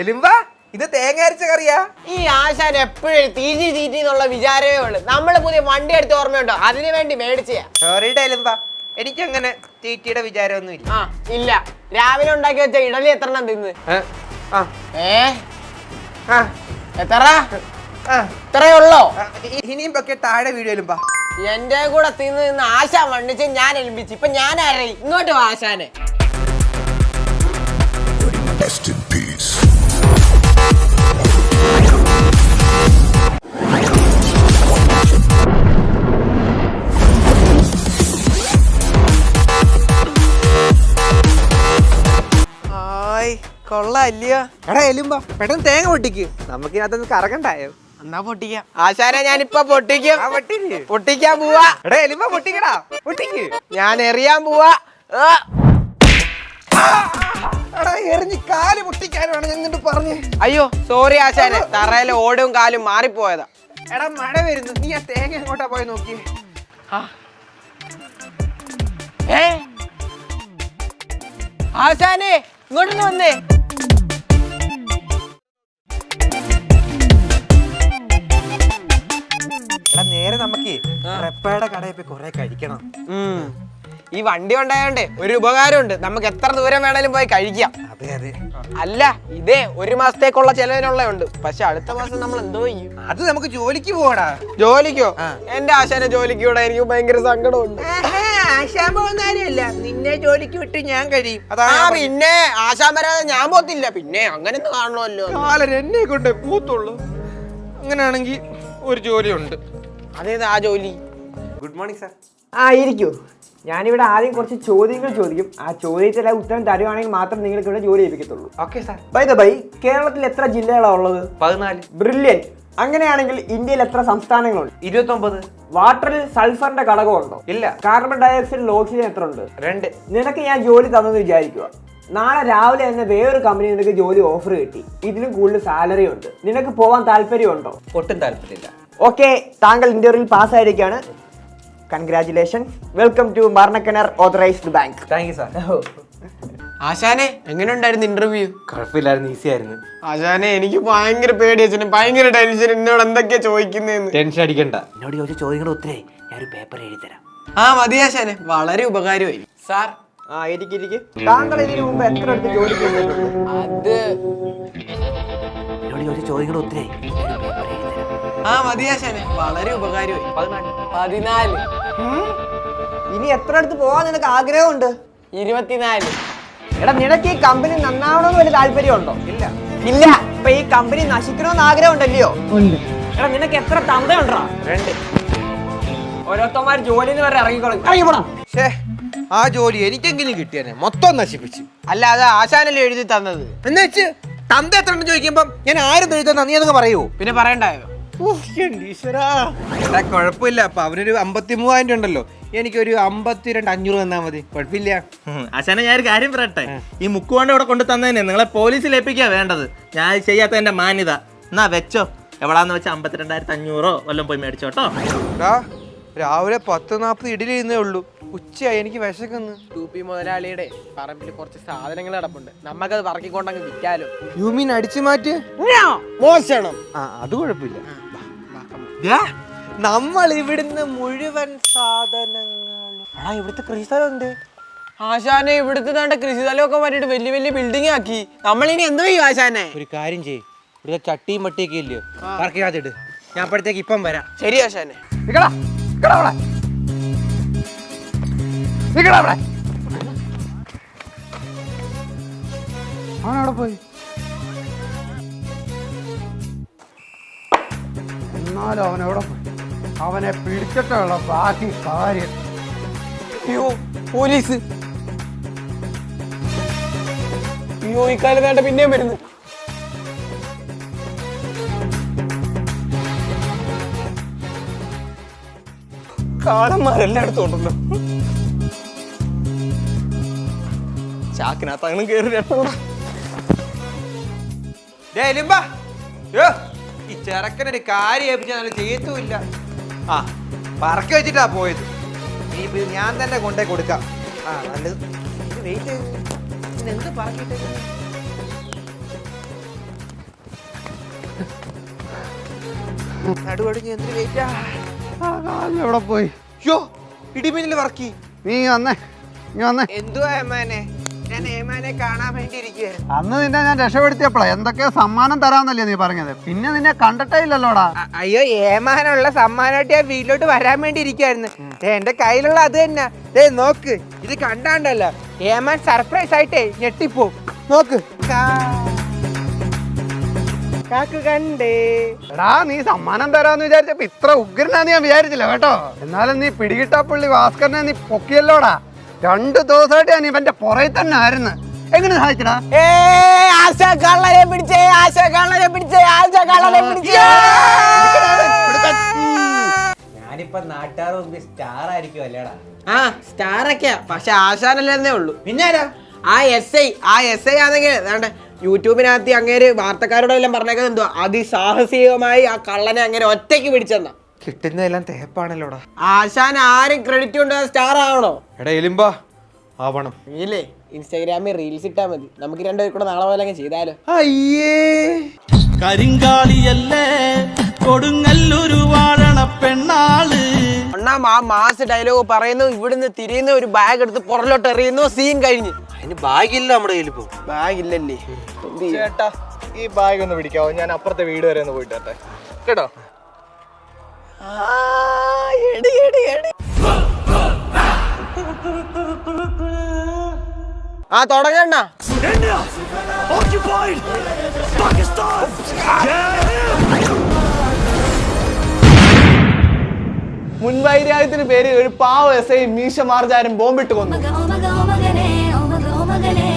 എലുമ്പ ഇത് തേങ്ങ അരച്ച കറിയാ? ഈ ആശാൻ എപ്പോഴും തീറ്റി തീറ്റി എന്നുള്ള വിചാരമേ ഉള്ളൂ. നമ്മൾ പുതിയ വണ്ടി എടുത്ത് ഓർമ്മയുണ്ടോ? അതിനു വേണ്ടി മേടിച്ചയാ. സോറിയുടെ എലുമ്പ. എനിക്കങ്ങനെ തീറ്റിയുടെ വിചാരമൊന്നും ഇല്ല. ആ ഇല്ല. രാവിലെ ഉണ്ടാക്കി വെച്ച ഇഡലി എത്ര എണ്ണം തിന്ന് ആ. ഏ? ആ. എത്ര? ആ. ഇത്രയേ ഉള്ളോ? ഇനിയും ഒക്കെ താഴെ വീഡിയോ എലുമ്പ. എന്റെ കൂടെ തിന്ന് നിന്ന് ആശാൻ വണ്ണിച്ച് ഞാൻ എൽപ്പിച്ച് ഇപ്പൊ ഞാൻ ആരായി? ഇങ്ങോട്ട് വാ ആശാനെ. Rest in peace. ഹായ് കൊള്ളാല്ലയോ? എടാ എലുമ്പ പെട്ടെന്ന് തേങ്ങ പൊട്ടിക്ക്. നമുക്ക് ഇതിനകത്തൊന്ന് കറങ്ങണ്ടായോ? എന്നാ പൊട്ടിക്കാം. ആശാനെ ഞാനിപ്പൊ പൊട്ടിക്കും. ആ പൊട്ടിക്ക്. പൊട്ടിക്കാൻ പോവാ. എടാ എലുമ്പ പൊട്ടിക്കടാ. പൊട്ടിക്ക്. ഞാൻ എറിയാൻ പോവാ. ആ. എടാ എറിഞ്ഞ് കാൽ പൊട്ടിക്കാനാണ് എന്നിട്ട് പറഞ്ഞേ അയ്യോ സോറി ആശാനെ. തറയിലെ ഓടും കാലും മാറിപ്പോയതാ. എടാ മഴ വരുന്നു. നീ ആ തേങ്ങ എങ്ങോട്ടാ പോയി നോക്കി ആശാനെ ഇങ്ങോട്ടൊന്ന് വന്നേ. നേരെ നമുക്ക് റെപ്പയുടെ കടയിൽ പോയി കുറെ കഴിക്കണം. ഈ വണ്ടി ഉണ്ടായോണ്ട് ഒരു ഉപകാരമുണ്ട്. നമുക്ക് എത്ര ദൂരം വേണേലും പോയി കഴിക്കാം. അതെ അതെ. അല്ല ഇതേ ഒരു മാസത്തേക്കുള്ള ചെലവിനുള്ള ഉണ്ട് പക്ഷെ അടുത്ത മാസം നമ്മൾ എന്തോ ചെയ്യും? അത് നമുക്ക് ജോലിക്ക് പോകണ ജോലിക്കോ. എന്റെ ആശാനെ ജോലിക്ക് വിടാൻ എനിക്ക് ഭയങ്കര സങ്കടമുണ്ട്. ആശാൻ പോകുന്ന കാര്യമല്ല. നിന്നെ ജോലിക്ക് വിട്ട് ഞാൻ കഴിയും. പിന്നെ ആശാൻ വരാതെ ഞാൻ പോത്തില്ല പിന്നെ അങ്ങനെ ഒന്ന് കാണണമല്ലോ കാലൻ എന്നെ കൊണ്ട് കൂത്തുള്ളൂ അങ്ങനെയാണെങ്കിൽ ഒരു ജോലിയുണ്ട്. അതേതാ ആ ജോലി? ഗുഡ് മോർണിംഗ് സാർ ആ ഇരിക്കൂ ഞാനിവിടെ ആദ്യം കുറച്ച് ചോദ്യങ്ങൾ ചോദിക്കും. ആ ചോദ്യത്തിൽ ഉത്തരം തരുവാണെങ്കിൽ മാത്രം നിങ്ങൾക്ക് ഇവിടെ ജോലി ലഭിക്കത്തുള്ളൂ. Okay sir by the by കേരളത്തിൽ എത്ര ജില്ലകളാണ് ഉള്ളത്? പതിനാല്. ബ്രില്യൻ അങ്ങനെയാണെങ്കിൽ ഇന്ത്യയിൽ എത്ര സംസ്ഥാനങ്ങളുണ്ട്? ഇരുപത്തൊമ്പത്. വാട്ടറിൽ സൾഫറിന്റെ ഘടകമുണ്ടോ? ഇല്ല. കാർബൺ ഡയോക്സൈഡിൽ ഓക്സിജൻ എത്ര ഉണ്ട് രണ്ട്. നിനക്ക് ഞാൻ ജോലി തന്നെന്ന് വിചാരിക്കുക നാളെ രാവിലെ തന്നെ വേറൊരു കമ്പനി നിനക്ക് ജോലി ഓഫർ കിട്ടി. ഇതിലും കൂടുതൽ സാലറി ഉണ്ട്. നിനക്ക് പോവാൻ താല്പര്യമുണ്ടോ? ഒട്ടും താല്പര്യമില്ല. ഓക്കെ താങ്കൾ ഇന്റർവ്യൂവിൽ പാസ്സായിരിക്കുകയാണ് congratulation welcome to മർണക്കനർ authorised bank thank you sir ആശാനെ എങ്ങനെ ഉണ്ടായിരുന്നു ഇന്റർവ്യൂ കുഴപ്പമില്ലായിരുന്നു ഈസി ആയിരുന്നു. ആശാനെ എനിക്ക് ഭയങ്കര പേടി അച്ഛനും. ഭയങ്കര ടെൻഷൻ എന്നോട് എന്തൊക്കെയാ ചോദിക്കുന്നതെന്ന് ടെൻഷൻ അടിക്കണ്ട. എന്നോട് ചോദിച്ച ചോദ്യങ്ങൾ ഉത്തരേ ഒരു പേപ്പർ എഴുതി തരാം. ആ മതി ആശാനെ. വളരെ ഉപകാരമായി. സാർ ആ ഇരിക്കും ഇരിക്കും താങ്കൾ ഇതിനു മുമ്പ് എത്ര അടുത്ത് ജോലി ചെയ്തിട്ടുണ്ട്? അത്. എന്നോട് ചോദിച്ച ചോദ്യങ്ങൾ ഉത്തരേ ഞാനൊരു പേപ്പർ എഴുതി തരാം. ആ മതി ആശാനെ. വളരെ ഉപകാരമായി. പതിനാല്. ഇനി എത്ര അടുത്ത് പോവാൻ നിനക്ക് ആഗ്രഹമുണ്ട്? ഇരുപത്തിനാല്. എടാ നിനക്ക് ഈ കമ്പനി നന്നാവണമെന്ന് വലിയ താല്പര്യമുണ്ടോ? ഇല്ല. ഇല്ല. ഇപ്പൊ ഈ കമ്പനി നശിക്കണമെന്ന് ആഗ്രഹം ഉണ്ട്. എടാ നിനക്ക് എത്ര തന്തയുണ്ടോ? രണ്ട്. ഓരോരുത്തന്മാർ ജോലി എന്ന് പറഞ്ഞ് ഇറങ്ങിക്കോളും. ഇറങ്ങിപ്പോടാ ഷേ ആ ജോലി എനിക്കെങ്കിലും കിട്ടിയനെ. മൊത്തം നശിപ്പിച്ചു. അല്ല അത് ആശാനല്ലേ എഴുതി തന്നത്? എന്ന് വെച്ച് തന്ത എത്ര ചോദിക്കുമ്പോ ഞാൻ ആരും എഴുതുന്ന നീ അതൊക്കെ പറയൂ? പിന്നെ പറയണ്ടായോ? എടാ കുഴപ്പമില്ല. അപ്പൊ അവനൊരു അമ്പത്തി മൂവായിരം രൂപ ഉണ്ടല്ലോ. എനിക്കൊരു അമ്പത്തിരണ്ട് അഞ്ഞൂറ് തന്നാ മതി. കുഴപ്പമില്ല. അച്ഛനെ ഞാൻ ഒരു കാര്യം പറയട്ടെ? ഈ മുക്കുവാണ്ട് ഇവിടെ കൊണ്ട് തന്നതിനെ നിങ്ങളെ പോലീസിൽ ഏൽപ്പിക്കുക വേണ്ടത്. ഞാൻ ചെയ്യാത്ത എന്റെ മാന്യത. എന്നാ വെച്ചോ. എവിടാന്ന് വെച്ചാൽ അമ്പത്തിരണ്ടായിരത്തി അഞ്ഞൂറോ വല്ലതും പോയി മേടിച്ചോട്ടോ എടാ രാവിലെ പത്ത് നാൽപ്പത് ഇഡലി ഇരുന്നേ ഉള്ളൂ. ഉച്ചയായി എനിക്ക് വിശക്കുന്നു. ടൂപ്പി മുതലാളിയുടെ പറമ്പിൽ കുറച്ച് സാധനങ്ങൾ കിടപ്പുണ്ട്. നമുക്കത് പറക്കിക്കൊണ്ടങ്ങ് വിൽക്കാലോ. യു മീൻ അടിച്ചു മാറ്റ്. മോശണം. ആ അത് കുഴപ്പമില്ല. നമ്മൾ ഇവിടുന്ന് മുഴുവൻ സാധനങ്ങൾ ആ ഇവിടുത്തെ കൃഷി ഉണ്ട് ആശാനെ ഇവിടുത്തെ വേണ്ട കൃഷി സ്ഥലമൊക്കെ മാറ്റിയിട്ട് വലിയ വലിയ ബിൽഡിംഗ് ആക്കി. നമ്മൾ ഇനി എന്ത് ചെയ്യും ആശാനെ? ഒരു കാര്യം ചെയ്യും. ഇവിടുത്തെ ചട്ടിയും മട്ടിയൊക്കെ ഇല്ലയോ? പാർക്കിനകത്തിട്ട് ഞാൻ അപ്പോഴത്തേക്ക് ഇപ്പം വരാം. ശരി ആശാനെ. നിക്കടാ, നിക്കടാ അവിടെ. നിക്കടാ അവിടെ. അവനവിടെ പോയി. എന്നാലും അവനവിടെ അവനെ പിടിച്ചിട്ടുള്ള ബാക്കി കാര്യം. അയ്യോ പോലീസ്. അയ്യോ കാലം വേണ്ട പിന്നെയും വരുന്നു. കാലന്മാരെല്ലായിടത്തും ഉണ്ടല്ലോ ചാക്കിനകത്ത് അങ്ങനെ കയറി രക്ഷപ്പെടാം ദേ ലിംബ. യ്യോ, എനിക്ക് ചെറുക്കനൊരു കാര്യം ഏൽപ്പിച്ചാൽ ചെയ്യത്തുമില്ല ആ പറക്കി വെച്ചിട്ടാ പോയത്. ഈ ബിൽ ഞാൻ തന്നെ കൊണ്ടേ കൊടുക്കാം. ആ നല്ലത് വെയിറ്റ് എന്ത് പറക്കിട്ട് നടുവടിഞ്ഞ് എന്ത് വെയിറ്റാ എവിടെ പോയി? യോ ഇടിമിന്നൽ വർക്കി നീ വന്നേ നീ വന്നേ. എന്തുവാ അമ്മേനെ ഏമാനെ കാണാൻ വേണ്ടി ഇരിക്കുകയായിരുന്നു അന്ന് നിന്നെ ഞാൻ രക്ഷപ്പെടുത്തിയപ്പോഴാ എന്തൊക്കെ സമ്മാനം തരാന്നല്ലേ നീ പറഞ്ഞത്. പിന്നെ നിന്നെ കണ്ടിട്ടേ ഇല്ലല്ലോടാ. അ- അയ്യോ ഏമാനുള്ള സമ്മാനമായിട്ട് ഞാൻ വീട്ടിലോട്ട് വരാൻ വേണ്ടി ഇരിക്കുവായിരുന്നു എന്റെ കയ്യിലുള്ള അത് തന്നെ. ദേ നോക്ക്. ഇത് കണ്ടാണ്ടല്ലോ. ഏമാൻ സർപ്രൈസ് ആയിട്ടേ ഞെട്ടിപ്പോ. നോക്ക്. കാ- കാക്ക് കണ്ടേ. എടാ നീ സമ്മാനം തരാന്ന് വിചാരിച്ചപ്പോ ഇത്ര ഉഗ്രനാന്ന് ഞാൻ വിചാരിച്ചില്ല കേട്ടോ. എന്നാലും നീ പിടികിട്ടാ പുള്ളി. ഭാസ്കരനെ നീ പൊക്കിയല്ലോടാ. രണ്ടു ദിവസമായിട്ട് ഞാൻ ഇവന്റെ പുറകെ തന്നെ ആയിരുന്നു. എങ്ങനെ സഹായിച്ചടാ? ഏ ആശ കള്ളനെ പിടിച്ചേ ആശ കള്ളനെ പിടിച്ചേ ആശ കള്ളനെ പിടിച്ചേ. ഞാനിപ്പോ നാട്ടുകാർ മുമ്പിൽ സ്റ്റാർ ആയിരിക്കും അല്ലേടാ? ആ സ്റ്റാറൊക്കെയാ പക്ഷെ ആശാനല്ലേ ഉള്ളൂ. പിന്നെ ആരാ? ആ എസ് ഐ ആ എസ് ഐ ആണെങ്കിൽ യൂട്യൂബിനകത്ത് അങ്ങേര് വാർത്തക്കാരോടെല്ലാം പറഞ്ഞേക്കുന്നത് എന്തോ അതിസാഹസികമായി ആ കള്ളനെ അങ്ങനെ ഒറ്റയ്ക്ക് പിടിച്ചെന്നാ. കിട്ടുന്നതെല്ലാം തേപ്പാണല്ലോടാ ആശാൻ ആരും ക്രെഡിറ്റ് കൊണ്ട് സ്റ്റാർ ആവണോ? എടാ എലുമ്പാ ആവണം. ഇല്ലേ? ഇൻസ്റ്റാഗ്രാമിൽ റീൽസ് ഇട്ടാ മതി. നമുക്ക് രണ്ടുപേർ കൂടെ നാളെ പോലെ അങ്ങ് ചെയ്താലോ? അയ്യേ. കരിങ്കാളിയല്ലേ കൊടുങ്ങല്ലൊരു വാഴണ പെണ്ണാൾ. ഒന്നാം ആ മാസ് ഡയലോഗ് പറയുന്നു ഇവിടുന്ന് തിരിയുന്ന ഒരു ബാഗ് എടുത്ത് പുറലോട്ട് എറിയുന്നു സീൻ കഴിഞ്ഞ്. അതിന് ബാഗില്ല നമ്മുടെ കയ്യിൽ പോ ബാഗില്ലല്ലേ ചേട്ടാ ഈ ബാഗ് ഒന്ന് പിടിക്കാവോ? ഞാൻ അപ്പുറത്തെ വീട് വരെ ഒന്ന് പോയിട്ട് കേട്ടോ? എടി, എടി, എടി. ആ തുടങ്ങണ്ട മുൻവൈരാഗ്യത്തിന് പേര് ഒരു പാവ എസ് ഐ മീശ മാർജാരും ബോംബിട്ട് കൊന്നു.